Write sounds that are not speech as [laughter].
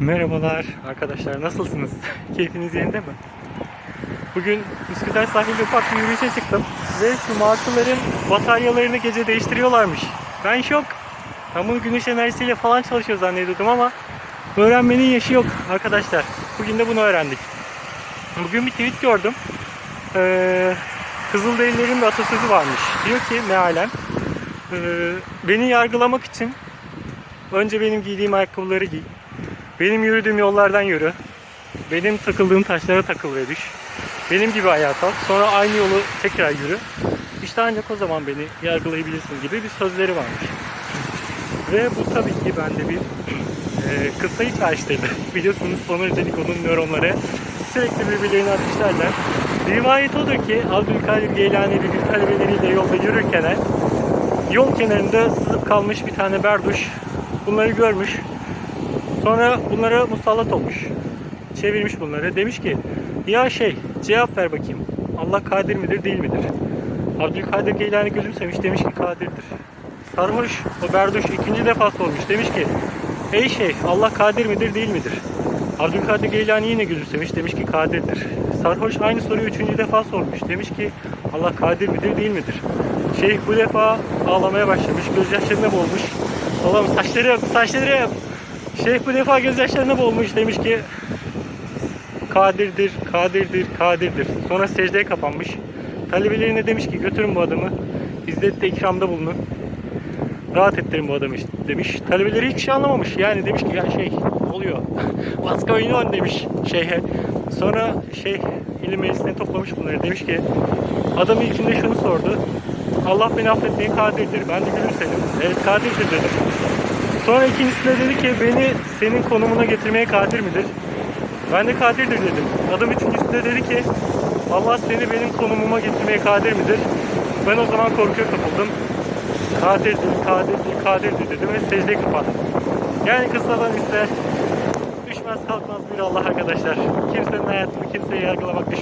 Merhabalar arkadaşlar nasılsınız? [laughs] Keyfiniz yerinde mi? Bugün Üsküdar sahilde ufak bir yürüyüşe çıktım ve şu bataryalarını gece değiştiriyorlarmış. Ben şok. Ben bunu güneş enerjisiyle falan çalışıyor zannediyordum ama öğrenmenin yaşı yok arkadaşlar. Bugün de bunu öğrendik. Bugün bir tweet gördüm. Ee, Kızılderililerin bir atasözü varmış. Diyor ki mealen ee, beni yargılamak için önce benim giydiğim ayakkabıları giy. Benim yürüdüğüm yollardan yürü. Benim takıldığım taşlara takıl ve düş. Benim gibi hayat al. Sonra aynı yolu tekrar yürü. İşte ancak o zaman beni yargılayabilirsin gibi bir sözleri varmış. Ve bu tabii ki bende bir [clears throat] e, kısayı çağrıştırdı. [laughs] Biliyorsunuz Onur Deliko'nun nöronları sürekli birbirlerini ateşlerler. Rivayet odur ki Abdülkadir Geylani bir gün talebeleriyle yolda yürürken yol kenarında sızıp kalmış bir tane berduş bunları görmüş. Sonra bunlara musallat olmuş. Çevirmiş bunları. Demiş ki ya şey cevap ver bakayım. Allah kadir midir değil midir? Abdülkadir Geylani gülümsemiş demiş ki kadirdir. Sarhoş o berduş ikinci defa sormuş. Demiş ki ey şey Allah kadir midir değil midir? Abdülkadir Geylani yine gülümsemiş. Demiş ki kadirdir. Sarhoş aynı soruyu üçüncü defa sormuş. Demiş ki Allah kadir midir değil midir? Şeyh bu defa ağlamaya başlamış. Gözyaşlarına boğulmuş. Allah'ım saçlarım saçlarım. Şeyh bu defa gözyaşlarına boğulmuş. Demiş ki kadirdir, kadirdir, kadirdir. Sonra secdeye kapanmış. Talebelerine demiş ki götürün bu adamı. İzzette ikramda bulunun. Rahat ettirin bu adamı işte demiş. Talebeleri hiçbir şey anlamamış. Yani demiş ki ya şey oluyor? What's going on demiş şeyhe. Sonra şey ilim meclisine toplamış bunları. Demiş ki adam ilkinde şunu sordu. Allah beni affetmeye kadirdir. Ben de gülümsedim. Evet kadirdir dedim. Sonra ikincisinde dedi ki beni senin konumuna getirmeye kadir midir? Ben de kadirdir dedim. Adam üçüncüsünde dedi ki Allah seni benim konumuma getirmeye kadir midir? Ben o zaman korkuya kapıldım. Kadirdir, kadirdir, kadirdir dedim ve secdeye kapattım. Yani kıssadan ise düşmez kalkmaz bir Allah arkadaşlar. Kimsenin hayatını kimseye yargılamak düşmez.